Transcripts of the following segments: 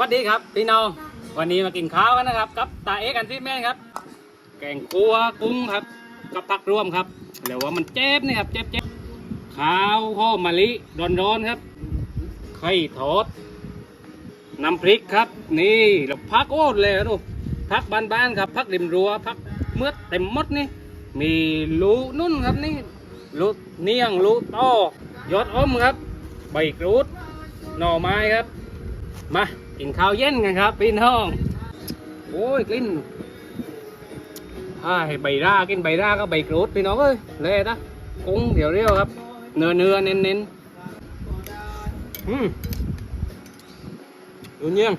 สวัสดีครับพี่น้องวันนี้มากินข้าวกันนะครับกับตาเอกอันที่แม่ครับ แกงคั่วกุ้งครับกับผักรวมครับเดี๋ยวว่ามันเจ็บนี่ครับเจ็บเจ็บข้าวหอมมะลิร้อนๆครับไข่ทอดน้ำพริกครับ นี่แล้วพักโอ้เลยดูพักบ้านๆครับพักริมรั้วพักเมื่อเต็มมดนี่ มีลูนุ่นครับนี่ลูเนียงลูต้อยอดอ้อมครับใบกรูดหน่อไม้ครับ มากินข้าวเย็นกันครับพี่น้อง โอ้ยกลิ่นอ่ใบร่ากินใบร่าก็ใบกรูดพี่น้องเอ้ยเละนะกุ้งเดี๋ยวเรียวครับ เนื้อเนื้อเน้นเน้นอืมดูเยี่ยง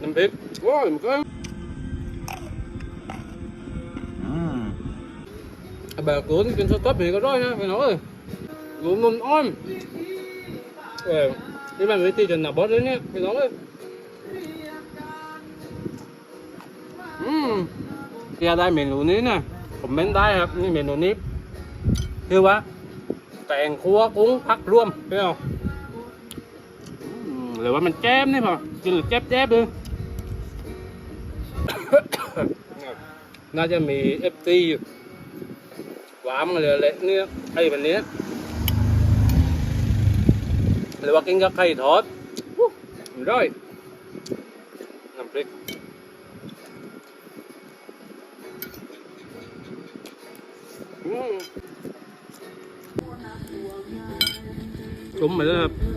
น้ำพริกโอ้ยมันก็แบบกรูดกินสต๊อปนี่ก็ได้นะพี่น้องเอ้ยหลุมนมอ้อมเออ นี้นะผมเม้นได้ครับนี่เมนูนี้คือว่าแกงคั่วกุ้งผักรวมใช่ไหมหรือว่ามันแจ๊บนี่พอกินหรือแจ๊บแจ๊บเลยน่าจะมีเอฟซีอยู่หวานมาเลยเละเนี่ยไอ้แบบนี้ห รือว่ากินกับไข่ทอดอู้อร่อยน้ำพริกอืมจุ่มไปเลยครับ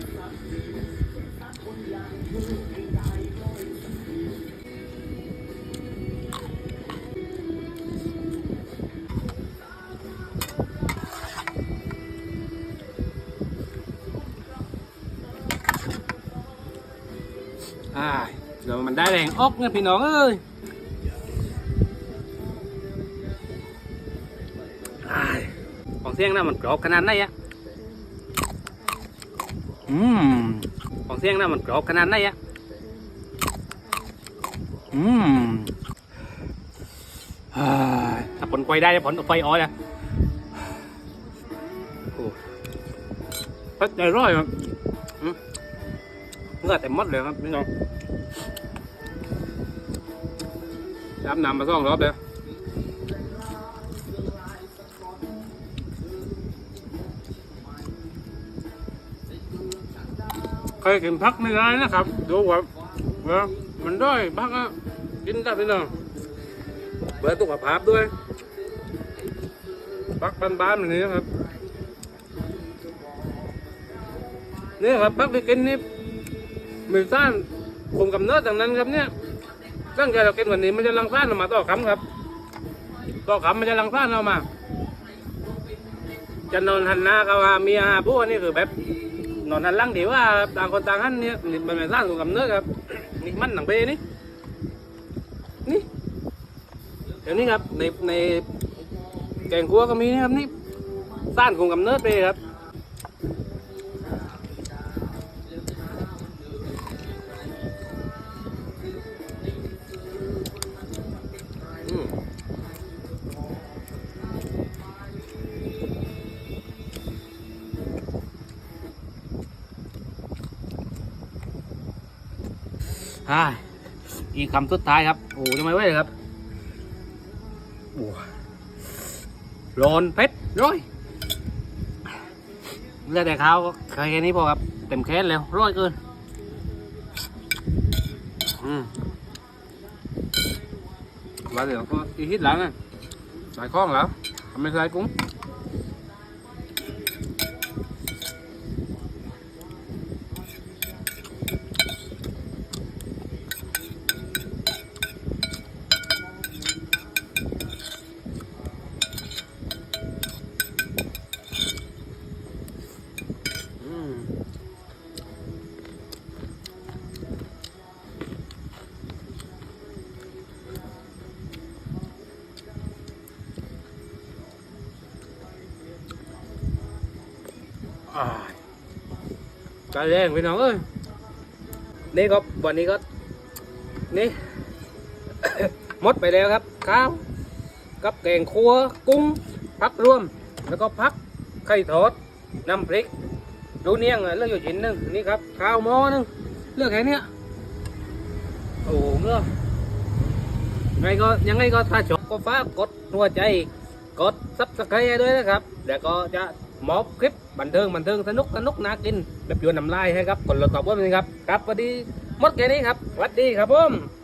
อ่าเดี๋ยวมันได้แรงอกเนี่ยพี่น้องเอ้ยอ่าของเสียงน่ะมันกรอบขนาดไหนอะอืมของเสียงน่ะมันกรอบขนาดไหนอะอืมอ่าถ้าผลไฟได้ผลไฟอ้อยนะโอ้พัดใจร้อยครับอืม เนื้อเต็มหมดเลยครับพี่น้องน้ำนำมาสองรอบเลยเคยกินพักไม่ได้นะครับ ดูว่าว่ามันด้อยพักอะกินได้พี่น้องเบิดตุกภาพด้วยพักบ้านๆแบบนี้ครับนี่ครับพักที่กินนี่ มีซ่านผมกำเนิดจากนั้นครับเนี่ยตั้งใจเรากินวันนี้มันจะลังซ่านออกมาต่อคำครับ ต่อคำมันจะลังซ่านออกมา จะนอนหันหน้ากับว่าเมียหาผู้นี่คือแบบนอนหันหลังดีว่าต่างคนต่างหันเนี่ยมันเป็นซ่านของกำเนิดครับนี่มันหนังเบนี่นี่เดี๋ยวนี้ครับในในแกงคั่วก็มีนะครับนี่ซ่านของกำเนิดเบครับ อ่าอีกคำสุดท้ายครับ โอ้จะไมไหวเลยครับโอ้ร้อนเผ็ดร้อยเลือดแต่เข้าก็แค่นี้พอครับ เต็มแค้นแล้วร้อยเกินอืม và giờ có đi hít lắm này lại con lắm mấy sai cũng Ừm. ตาแรงพี่น้องเอ้ยนี่ก็วันนี้ก็ นี่ หมดไปแล้วครับข้าวกับแกงคั่วกุ้งพักรวม แล้วก็พักไข่ทอดน้ำพริกดูเนียงเลือกอยู่ชิ้นหนึ่งนี่ครับข้าวหม้อหนึงเลือกแค่นี้โอ้โหเงือไงก็ยังไงก็ถ้าชอบก็ฝากกดหัวใจ กดซับสไครต์ด้วยนะครับ แล้วก็จะ มอบคลิปบันเทิงบันเทิงสนุกสนุกน่ากินแบบยวนน้ำลายให้ครับคนรถตอบว่าเป็นครับครับสวัสดีหมดแค่นี้ครับสวัสดีครับผม